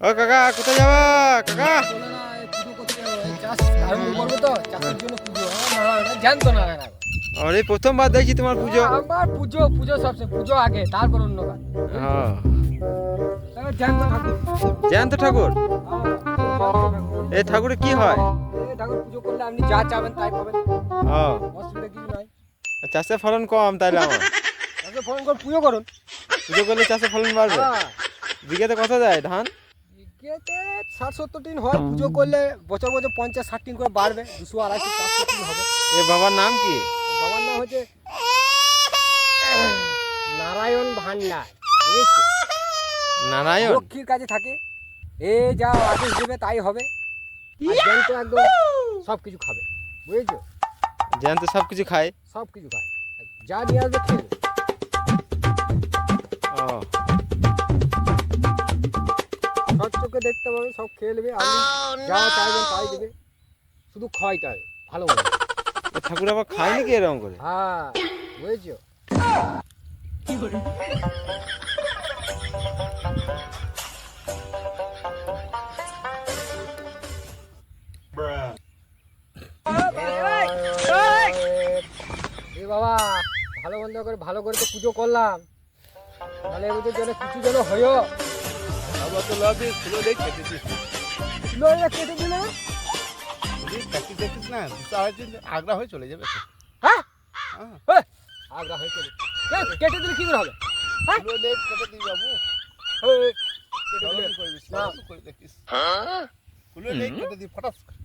ও কাকা কোথায় যাবা কাকা? জানতো না। আরে প্রথমবার তোমার পুজো। আমার পুজো পুজো সবচেয়ে পুজো আগে তারপর অন্য কাজ হ্যাঁ। জ্যান্ত ঠাকুর? জ্যান্ত ঠাকুর হ্যাঁ, এই ঠাকুরে কি হয়? ঠাকুর পুজো করলে আপনি যা চাবেন তাই পাবেন ও অসুবিধা কিছু নাই চাষে ফলন কম তাইলে আমার করে পুজো করুন। পুজো করলে চাষে ফলন বাড়বে? হ্যাঁ। বিঘাতে কত দেয় ধান? বিঘেতে ষাট সত্তর টিন হয় পুজো করলে বছর বছর পঞ্চাশ ষাট টিন করে বাড়বে দুশো আড়াইশো চারশো টিন হবে। এ বাবার নাম কি? বাবার নাম হচ্ছে নারায়ণ ভান্ডার নারায়ণ? লক্ষ্মীর কাছে থাকে। এ যা আদেশ দেবে তাই হবে। জ্যান্ত একদম সব কিছু খাবে বুঝেছ? জ্যান্ত সব কিছু খায়? সব কিছু খায়। যা নিয়ে আসবে খেয়ে সব দেখতে পাবে সব খেয়ে নেবে আপনি যা চাইবেন তাই দেবে। শুধু খাওয়াইতে হবে ভালো মতো। ঠাকুর আবার খায় নাকি এরকম করে? হ্যাঁ বুঝেছ? এ বাবা ভালো মন্দ করে ভালো করে তো পুজো করলাম। তাহলে এবার যেন কিছু যেন হইও আমার তো লাভ ছিল দেখ কেটেছি লইয়া কেটে দিলে? কাটি দেখিস না দুশো দিন আগ্রা হয়ে চলে যাবে হ্যাঁ? হ্যাঁ। আগ্রা হয়ে চলে কেটে দিলে কি করে হবে? হ্যাঁ? লেট কেটে দিই বাবু। কেটে দিলে। কি করবি না। করে দেখিস। পুরো লেট কেটে দিই ফটাস করে।